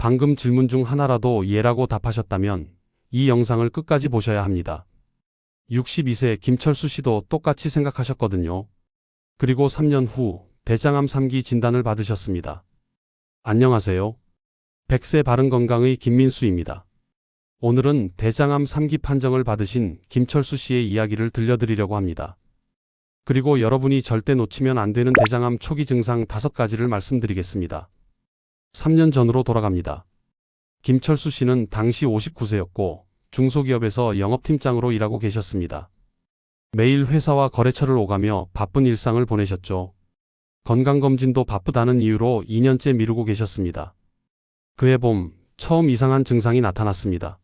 방금 질문 중 하나라도 예라고 답하셨다면 이 영상을 끝까지 보셔야 합니다. 62세 김철수 씨도 똑같이 생각하셨거든요. 그리고 3년 후 대장암 3기 진단을 받으셨습니다. 안녕하세요. 100세 바른건강의 김민수입니다. 오늘은 대장암 3기 판정을 받으신 김철수 씨의 이야기를 들려드리려고 합니다. 그리고 여러분이 절대 놓치면 안 되는 대장암 초기 증상 5가지를 말씀드리겠습니다. 3년 전으로 돌아갑니다. 김철수 씨는 당시 59세였고 중소기업에서 영업팀장으로 일하고 계셨습니다. 매일 회사와 거래처를 오가며 바쁜 일상을 보내셨죠. 건강검진도 바쁘다는 이유로 2년째 미루고 계셨습니다. 그해 봄 처음 이상한 증상이 나타났습니다.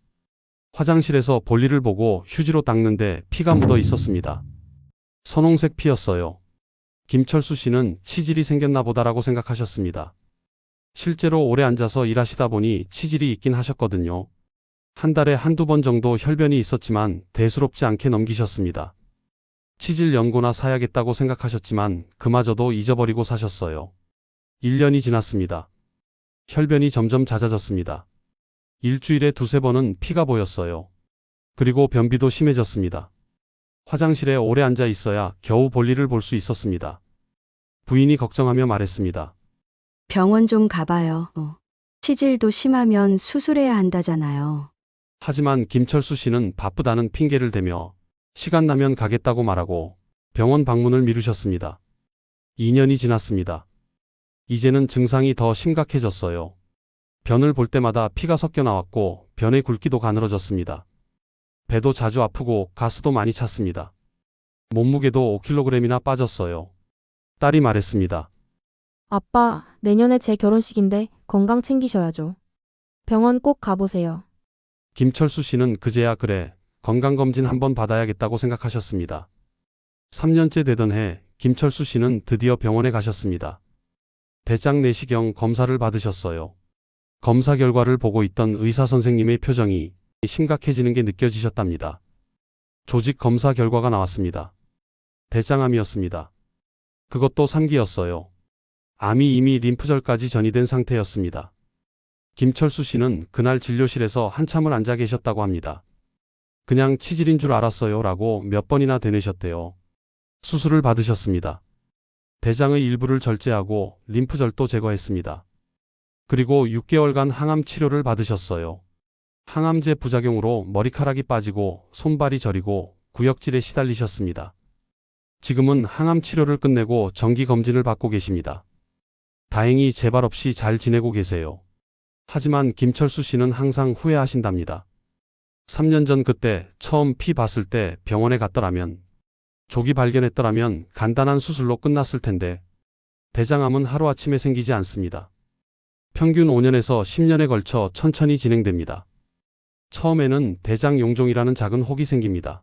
화장실에서 볼일을 보고 휴지로 닦는데 피가 묻어 있었습니다. 선홍색 피였어요. 김철수 씨는 치질이 생겼나 보다라고 생각하셨습니다. 실제로 오래 앉아서 일하시다 보니 치질이 있긴 하셨거든요. 한 달에 한두 번 정도 혈변이 있었지만 대수롭지 않게 넘기셨습니다. 치질 연고나 사야겠다고 생각하셨지만 그마저도 잊어버리고 사셨어요. 1년이 지났습니다. 혈변이 점점 잦아졌습니다. 일주일에 두세 번은 피가 보였어요. 그리고 변비도 심해졌습니다. 화장실에 오래 앉아 있어야 겨우 볼일을 볼 수 있었습니다. 부인이 걱정하며 말했습니다. 병원 좀 가봐요. 어. 치질도 심하면 수술해야 한다잖아요. 하지만 김철수 씨는 바쁘다는 핑계를 대며 시간 나면 가겠다고 말하고 병원 방문을 미루셨습니다. 2년이 지났습니다. 이제는 증상이 더 심각해졌어요. 변을 볼 때마다 피가 섞여 나왔고 변의 굵기도 가늘어졌습니다. 배도 자주 아프고 가스도 많이 찼습니다. 몸무게도 5kg이나 빠졌어요. 딸이 말했습니다. 아빠, 내년에 제 결혼식인데 건강 챙기셔야죠. 병원 꼭 가보세요. 김철수 씨는 그제야 그래 건강검진 한번 받아야겠다고 생각하셨습니다. 3년째 되던 해 김철수 씨는 드디어 병원에 가셨습니다. 대장 내시경 검사를 받으셨어요. 검사 결과를 보고 있던 의사 선생님의 표정이 심각해지는 게 느껴지셨답니다. 조직 검사 결과가 나왔습니다. 대장암이었습니다. 그것도 3기였어요. 암이 이미 림프절까지 전이된 상태였습니다. 김철수 씨는 그날 진료실에서 한참을 앉아 계셨다고 합니다. 그냥 치질인 줄 알았어요 라고 몇 번이나 되뇌셨대요. 수술을 받으셨습니다. 대장의 일부를 절제하고 림프절도 제거했습니다. 그리고 6개월간 항암 치료를 받으셨어요. 항암제 부작용으로 머리카락이 빠지고 손발이 저리고 구역질에 시달리셨습니다. 지금은 항암 치료를 끝내고 정기 검진을 받고 계십니다. 다행히 재발 없이 잘 지내고 계세요. 하지만 김철수 씨는 항상 후회하신답니다. 3년 전 그때 처음 피 봤을 때 병원에 갔더라면 조기 발견했더라면 간단한 수술로 끝났을 텐데 대장암은 하루아침에 생기지 않습니다. 평균 5년에서 10년에 걸쳐 천천히 진행됩니다. 처음에는 대장 용종이라는 작은 혹이 생깁니다.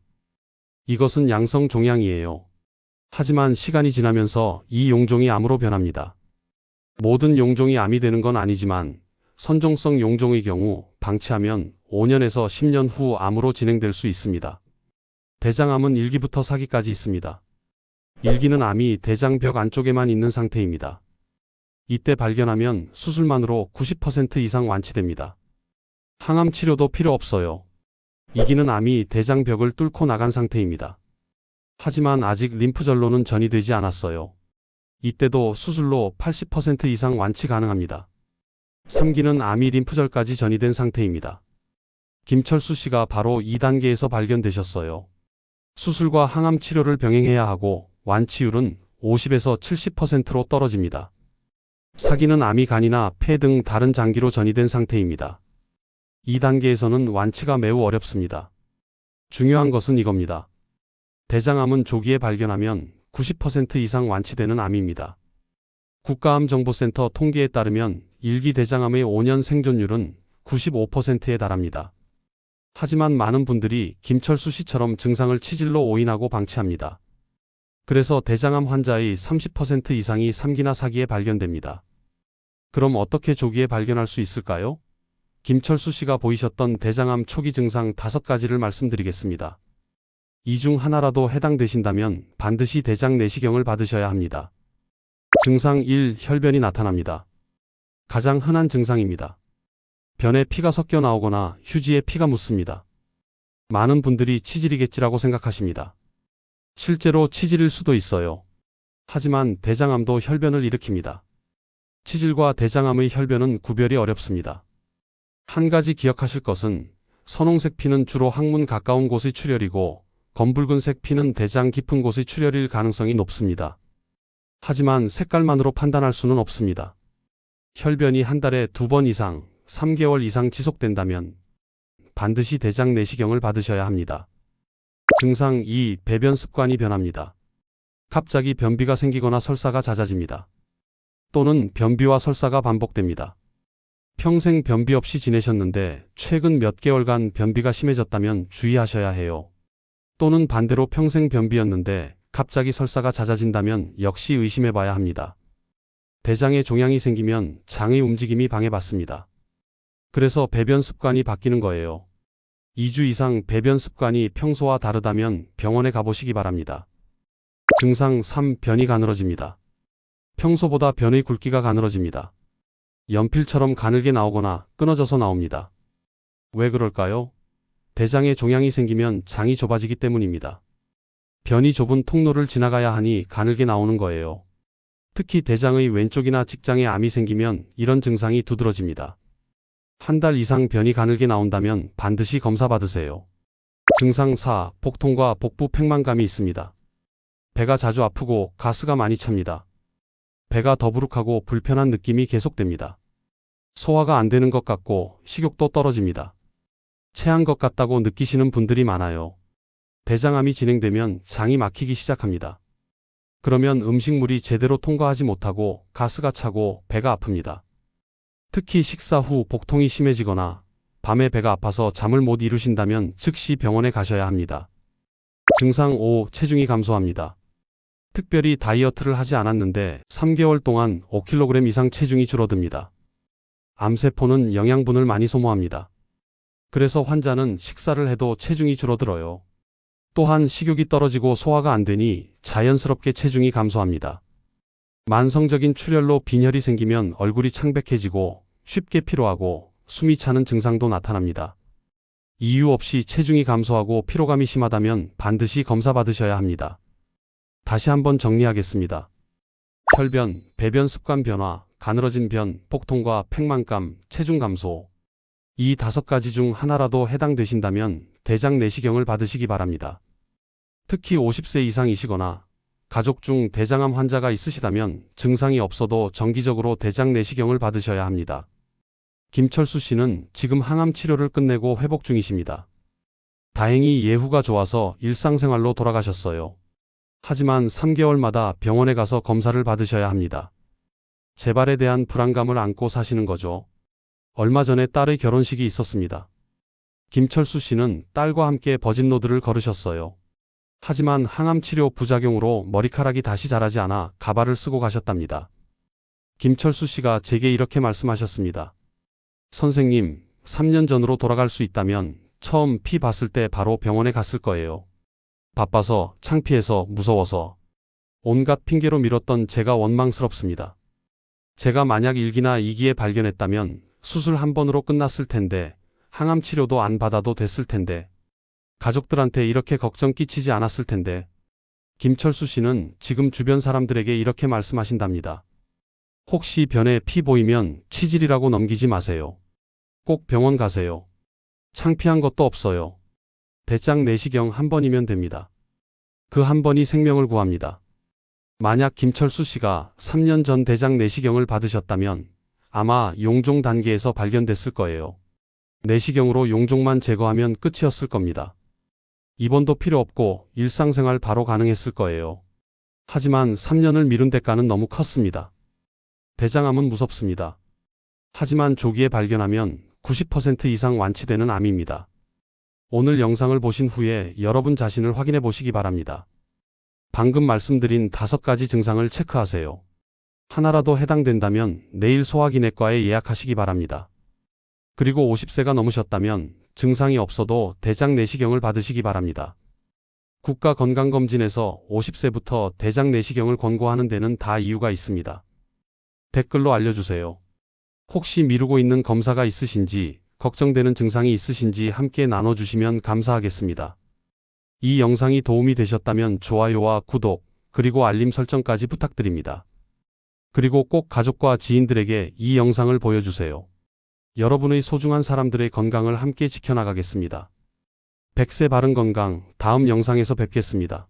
이것은 양성 종양이에요. 하지만 시간이 지나면서 이 용종이 암으로 변합니다. 모든 용종이 암이 되는 건 아니지만 선종성 용종의 경우 방치하면 5년에서 10년 후 암으로 진행될 수 있습니다. 대장암은 1기부터 4기까지 있습니다. 1기는 암이 대장벽 안쪽에만 있는 상태입니다. 이때 발견하면 수술만으로 90% 이상 완치됩니다. 항암 치료도 필요 없어요. 2기는 암이 대장벽을 뚫고 나간 상태입니다. 하지만 아직 림프절로는 전이되지 않았어요. 이때도 수술로 80% 이상 완치 가능합니다. 3기는 암이 림프절까지 전이된 상태입니다. 김철수 씨가 바로 2단계에서 발견되셨어요. 수술과 항암 치료를 병행해야 하고 완치율은 50에서 70%로 떨어집니다. 사기는 암이 간이나 폐 등 다른 장기로 전이된 상태입니다. 2단계에서는 완치가 매우 어렵습니다. 중요한 것은 이겁니다. 대장암은 조기에 발견하면 90% 이상 완치되는 암입니다. 국가암정보센터 통계에 따르면 1기 대장암의 5년 생존율은 95%에 달합니다. 하지만 많은 분들이 김철수 씨처럼 증상을 치질로 오인하고 방치합니다. 그래서 대장암 환자의 30% 이상이 3기나 4기에 발견됩니다. 그럼 어떻게 조기에 발견할 수 있을까요? 김철수 씨가 보이셨던 대장암 초기 증상 5가지를 말씀드리겠습니다. 이 중 하나라도 해당되신다면 반드시 대장 내시경을 받으셔야 합니다. 증상 1. 혈변이 나타납니다. 가장 흔한 증상입니다. 변에 피가 섞여 나오거나 휴지에 피가 묻습니다. 많은 분들이 치질이겠지라고 생각하십니다. 실제로 치질일 수도 있어요. 하지만 대장암도 혈변을 일으킵니다. 치질과 대장암의 혈변은 구별이 어렵습니다. 한 가지 기억하실 것은 선홍색 피는 주로 항문 가까운 곳의 출혈이고 검붉은색 피는 대장 깊은 곳의 출혈일 가능성이 높습니다. 하지만 색깔만으로 판단할 수는 없습니다. 혈변이 한 달에 두 번 이상, 3개월 이상 지속된다면 반드시 대장 내시경을 받으셔야 합니다. 증상 2. 배변 습관이 변합니다. 갑자기 변비가 생기거나 설사가 잦아집니다. 또는 변비와 설사가 반복됩니다. 평생 변비 없이 지내셨는데 최근 몇 개월간 변비가 심해졌다면 주의하셔야 해요. 또는 반대로 평생 변비였는데 갑자기 설사가 잦아진다면 역시 의심해 봐야 합니다. 대장에 종양이 생기면 장의 움직임이 방해받습니다. 그래서 배변 습관이 바뀌는 거예요. 2주 이상 배변 습관이 평소와 다르다면 병원에 가보시기 바랍니다. 증상 3. 변이 가늘어집니다. 평소보다 변의 굵기가 가늘어집니다. 연필처럼 가늘게 나오거나 끊어져서 나옵니다. 왜 그럴까요? 대장에 종양이 생기면 장이 좁아지기 때문입니다. 변이 좁은 통로를 지나가야 하니 가늘게 나오는 거예요. 특히 대장의 왼쪽이나 직장에 암이 생기면 이런 증상이 두드러집니다. 한 달 이상 변이 가늘게 나온다면 반드시 검사 받으세요. 증상 4. 복통과 복부 팽만감이 있습니다. 배가 자주 아프고 가스가 많이 찹니다. 배가 더부룩하고 불편한 느낌이 계속됩니다. 소화가 안 되는 것 같고 식욕도 떨어집니다. 체한 것 같다고 느끼시는 분들이 많아요. 대장암이 진행되면 장이 막히기 시작합니다. 그러면 음식물이 제대로 통과하지 못하고 가스가 차고 배가 아픕니다. 특히 식사 후 복통이 심해지거나 밤에 배가 아파서 잠을 못 이루신다면 즉시 병원에 가셔야 합니다. 증상 5. 체중이 감소합니다. 특별히 다이어트를 하지 않았는데 3개월 동안 5kg 이상 체중이 줄어듭니다. 암세포는 영양분을 많이 소모합니다. 그래서 환자는 식사를 해도 체중이 줄어들어요. 또한 식욕이 떨어지고 소화가 안 되니 자연스럽게 체중이 감소합니다. 만성적인 출혈로 빈혈이 생기면 얼굴이 창백해지고 쉽게 피로하고 숨이 차는 증상도 나타납니다. 이유 없이 체중이 감소하고 피로감이 심하다면 반드시 검사 받으셔야 합니다. 다시 한번 정리하겠습니다. 혈변, 배변 습관 변화, 가늘어진 변, 복통과 팽만감, 체중 감소. 이 다섯 가지 중 하나라도 해당되신다면 대장 내시경을 받으시기 바랍니다. 특히 50세 이상이시거나 가족 중 대장암 환자가 있으시다면 증상이 없어도 정기적으로 대장 내시경을 받으셔야 합니다. 김철수 씨는 지금 항암 치료를 끝내고 회복 중이십니다. 다행히 예후가 좋아서 일상생활로 돌아가셨어요. 하지만 3개월마다 병원에 가서 검사를 받으셔야 합니다. 재발에 대한 불안감을 안고 사시는 거죠. 얼마 전에 딸의 결혼식이 있었습니다. 김철수 씨는 딸과 함께 버진로드를 걸으셨어요. 하지만 항암 치료 부작용으로 머리카락이 다시 자라지 않아 가발을 쓰고 가셨답니다. 김철수 씨가 제게 이렇게 말씀하셨습니다. 선생님, 3년 전으로 돌아갈 수 있다면 처음 피 봤을 때 바로 병원에 갔을 거예요. 바빠서, 창피해서, 무서워서. 온갖 핑계로 미뤘던 제가 원망스럽습니다. 제가 만약 1기나 2기에 발견했다면 수술 한 번으로 끝났을 텐데, 항암 치료도 안 받아도 됐을 텐데, 가족들한테 이렇게 걱정 끼치지 않았을 텐데, 김철수 씨는 지금 주변 사람들에게 이렇게 말씀하신답니다. 혹시 변에 피 보이면 치질이라고 넘기지 마세요. 꼭 병원 가세요. 창피한 것도 없어요. 대장 내시경 한 번이면 됩니다. 그 한 번이 생명을 구합니다. 만약 김철수 씨가 3년 전 대장 내시경을 받으셨다면 아마 용종 단계에서 발견됐을 거예요. 내시경으로 용종만 제거하면 끝이었을 겁니다. 입원도 필요 없고 일상생활 바로 가능했을 거예요. 하지만 3년을 미룬 대가는 너무 컸습니다. 대장암은 무섭습니다. 하지만 조기에 발견하면 90% 이상 완치되는 암입니다. 오늘 영상을 보신 후에 여러분 자신을 확인해 보시기 바랍니다. 방금 말씀드린 다섯 가지 증상을 체크하세요. 하나라도 해당된다면 내일 소화기내과에 예약하시기 바랍니다. 그리고 50세가 넘으셨다면 증상이 없어도 대장 내시경을 받으시기 바랍니다. 국가건강검진에서 50세부터 대장 내시경을 권고하는 데는 다 이유가 있습니다. 댓글로 알려주세요. 혹시 미루고 있는 검사가 있으신지, 걱정되는 증상이 있으신지 함께 나눠주시면 감사하겠습니다. 이 영상이 도움이 되셨다면 좋아요와 구독, 그리고 알림 설정까지 부탁드립니다. 그리고 꼭 가족과 지인들에게 이 영상을 보여주세요. 여러분의 소중한 사람들의 건강을 함께 지켜나가겠습니다. 백세 바른 건강 다음 영상에서 뵙겠습니다.